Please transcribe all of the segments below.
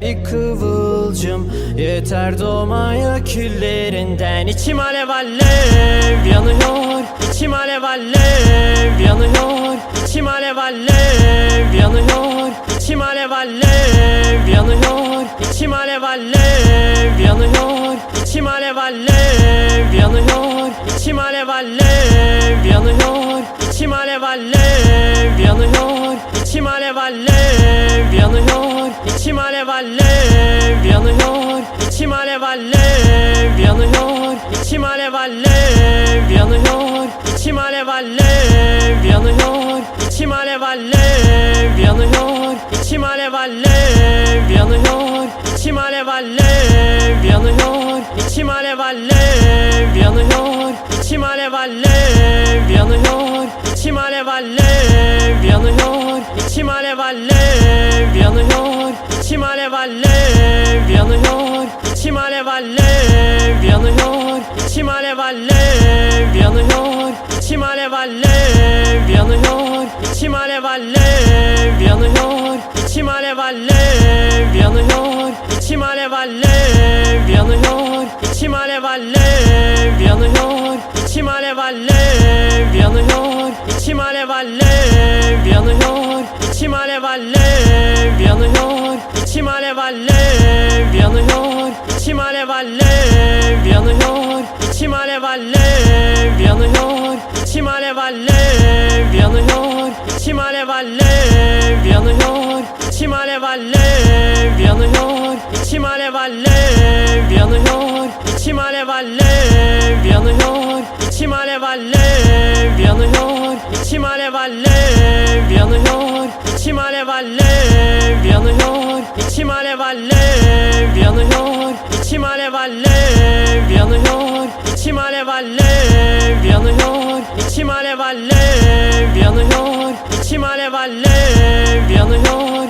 Bir kıvılcım yeter doğmaya küllerinden. İçim alev alev yanıyor İçim alev alev yanıyor. İçim alev alev yanıyor İçim alev alev yanıyor. İçim alev alev yanıyor İçim alev alev yanıyor. İçim alev alev yanıyor İçim alev alev yanıyor İçim alev alev yanıyor İçim alev alev yanıyor İçim alev alev yanıyor İçim alev alev yanıyor İçim alev alev yanıyor İçim alev alev yanıyor İçim alev alev yanıyor İçim alev alev yanıyor İçim alev alev yanıyor İçim alev alev yanıyor İçim alev alev yanıyor İçim alev alev yanıyor İçim alev alev yanıyor İçim alev alev yanıyor İçim alev alev yanıyor İçim alev alev yanıyor İçim alev alev yanıyor İçim alev alev yanıyor İçim alev alev yanıyor İçim alev alev yanıyor İçim alev alev yanıyor. İçim alev alev yanıyor. İçim alev alev yanıyor. İçim alev alev yanıyor. İçim alev alev yanıyor. İçim alev alev yanıyor. İçim alev alev yanıyor. İçim alev alev yanıyor İçim alev alev yanıyor İçim alev alev yanıyor İçim alev alev yanıyor İçim alev alev yanıyor İçim alev alev yanıyor İçim alev alev yanıyor İçim alev alev yanıyor İçim alev alev yanıyor İçim alev alev yanıyor İçim alev alev yanıyor İçim alev alev yanıyor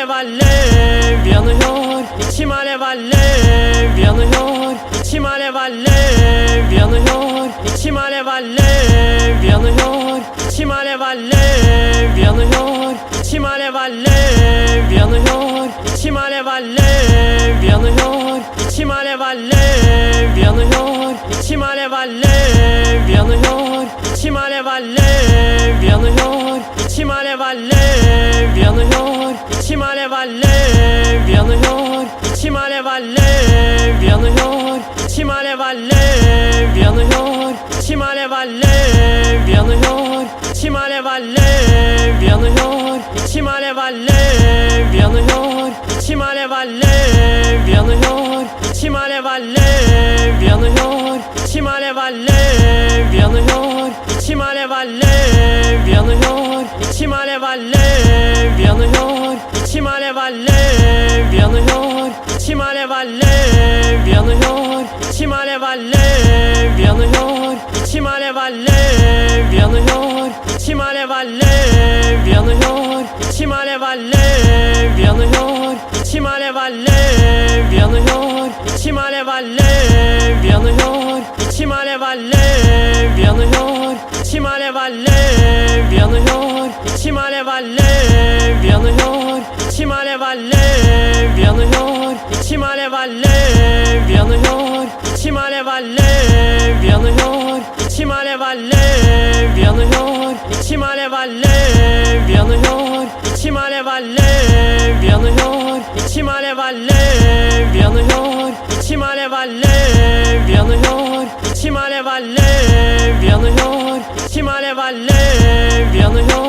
alev alev yanıyor İçim alev alev yanıyor İçim alev alev yanıyor İçim alev alev yanıyor İçim alev alev yanıyor İçim alev alev yanıyor İçim alev alev yanıyor İçim alev alev yanıyor İçim alev alev yanıyor İçim alev alev yanıyor İçim alev alev yanıyor İçim alev alev yanıyor İçim alev alev yanıyor İçim alev alev yanıyor İçim alev alev yanıyor İçim alev alev yanıyor İçim alev alev yanıyor İçim alev alev yanıyor İçim alev alev yanıyor İçim alev alev yanıyor İçim alev alev yanıyor İçim alev alev yanıyor İçim alev alev yanıyor İçim alev alev yanıyor İçim alev alev yanıyor İçim alev alev yanıyor İçim alev alev yanıyor İçim alev alev yanıyor İçim alev alev yanıyor İçim alev alev yanıyor İçim alev alev yanıyor İçim alev alev yanıyor İçim alev alev yanıyor İçim alev alev yanıyor İçim alev alev yanıyor İçim alev alev yanıyor İçim alev alev yanıyor İçim alev alev yanıyor İçim alev alev yanıyor İçim alev alev yanıyor İçim alev alev yanıyor İçim alev alev yanıyor İçim alev alev yanıyor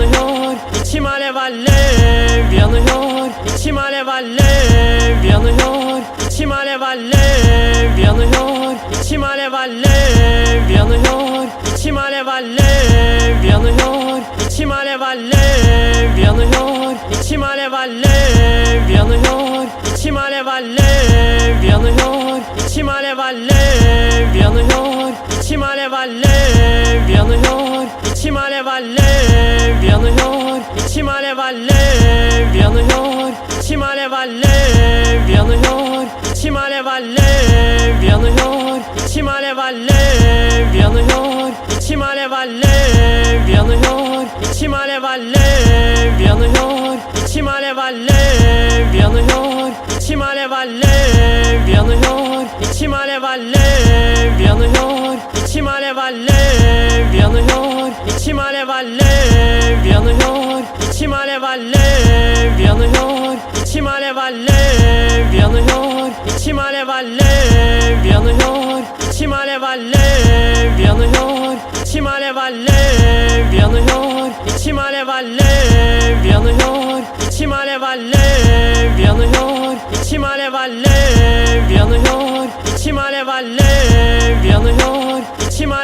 yanıyor İçim alev alev yanıyor İçim alev alev yanıyor İçim alev alev yanıyor İçim alev alev yanıyor İçim alev alev yanıyor İçim alev alev yanıyor İçim alev alev yanıyor İçim alev alev yanıyor İçim alev alev yanıyor İçim alev alev yanıyor İçim alev alev yanıyor İçim alev alev yanıyor İçim alev alev yanıyor İçim alev alev yanıyor İçim alev alev yanıyor İçim alev alev yanıyor İçim alev alev yanıyor İçim alev yanıyor İçim alev alev yanıyor İçim alev alev yanıyor İçim alev alev yanıyor İçim alev alev yanıyor İçim alev alev yanıyor İçim alev alev yanıyor İçim alev alev yanıyor İçim alev alev yanıyor İçim alev alev yanıyor İçim alev alev yanıyor İçim alev alev yanıyor İçim alev alev yanıyor İçim alev alev yanıyor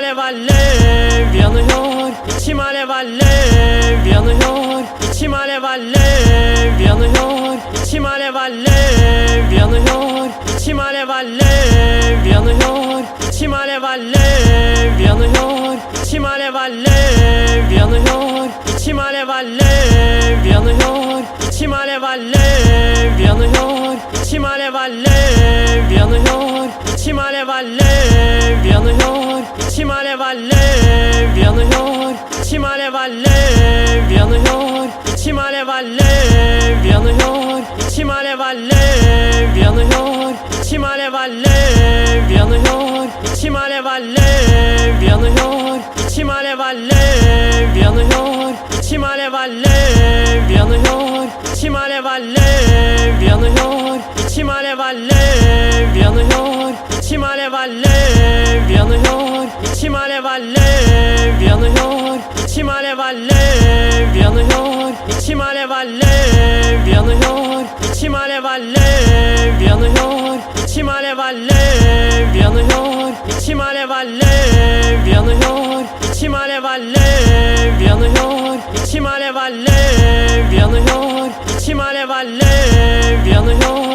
alev alev yanıyor İçim alev alev yanıyor İçim alev alev yanıyor İçim alev alev yanıyor İçim alev alev yanıyor İçim alev alev yanıyor İçim alev alev yanıyor İçim alev alev yanıyor İçim alev alev yanıyor İçim alev alev yanıyor İçim alev alev yanıyor İçim alev alev yanıyor İçim alev alev yanıyor İçim alev alev yanıyor İçim alev alev yanıyor İçim alev alev yanıyor İçim alev alev yanıyor İçim alev alev yanıyor İçim alev alev yanıyor İçim alev alev yanıyor İçim alev alev yanıyor İçim alev alev yanıyor İçim alev alev yanıyor İçim alev alev yanıyor İçim alev alev yanıyor İçim alev alev yanıyor İçim alev alev yanıyor İçim alev alev yanıyor İçim alev alev yanıyor İçim alev alev yanıyor İçim alev alev yanıyor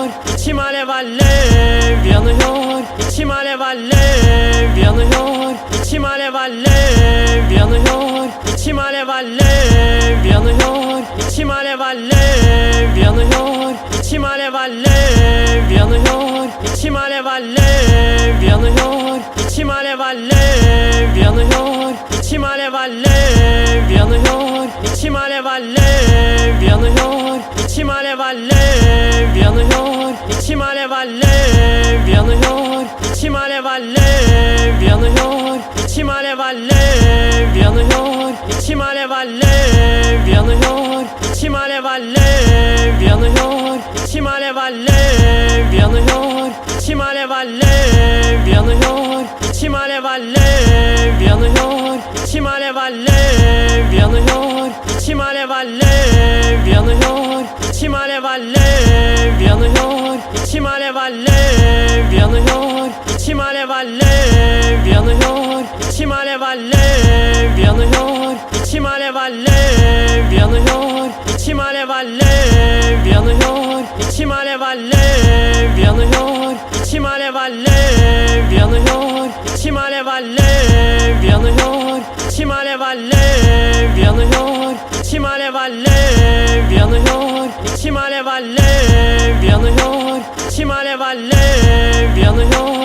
alev yanıyor İçim alev alev yanıyor İçim alev alev yanıyor İçim alev alev yanıyor İçim alev alev yanıyor İçim alev alev yanıyor İçim alev alev yanıyor İçim alev alev yanıyor İçim alev alev yanıyor İçim alev alev yanıyor İçim alev alev yanıyor İçim alev alev yanıyor İçim alev alev yanıyor İçim alev alev yanıyor İçim alev alev yanıyor İçim alev alev yanıyor İçim alev alev yanıyor İçim alev alev yanıyor İçim alev alev yanıyor İçim alev alev yanıyor İçim alev alev yanıyor İçim alev alev yanıyor İçim alev alev yanıyor İçim alev alev yanıyor İçim alev alev yanıyor İçim alev alev yanıyor İçim alev alev yanıyor İçim alev alev yanıyor İçim alev alev yanıyor İçim alev alev yanıyor İçim alev alev yanıyor İçim alev alev yanıyor İçim alev alev yanıyor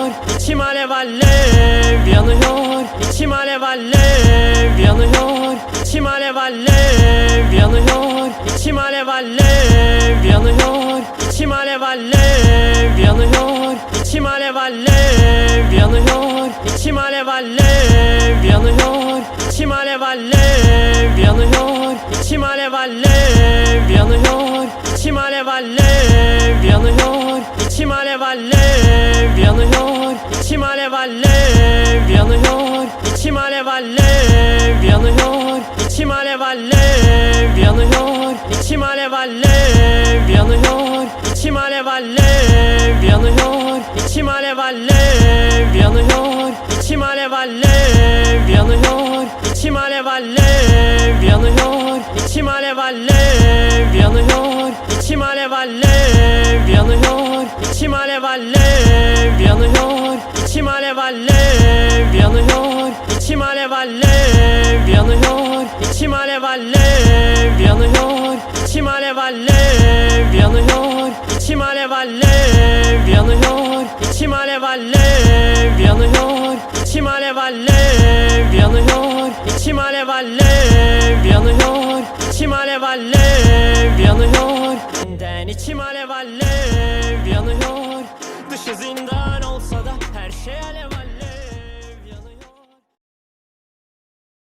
İçim alev alev yanıyor İçim alev alev yanıyor İçim alev alev yanıyor İçim alev alev yanıyor İçim alev alev yanıyor İçim alev alev yanıyor İçim alev alev yanıyor İçim alev alev yanıyor İçim alev alev yanıyor İçim alev alev yanıyor İçim alev alev yanıyor İçim alev alev yanıyor İçim alev alev yanıyor İçim alev alev yanıyor İçim alev alev yanıyor İçim alev alev yanıyor İçim alev alev yanıyor İçim alev alev yanıyor İçim alev alev yanıyor İçim alev alev yanıyor İçim alev alev yanıyor İçim alev alev yanıyor alev alev yanıyor. İçim alev alev yanıyor. İçim alev alev yanıyor. İçim alev alev yanıyor. İçim alev alev yanıyor. İçim alev alev yanıyor. İçim alev alev yanıyor. İçim alev alev yanıyor. Yüzden içim alev alev yanıyor. Dışı zindan olsa da her şey alev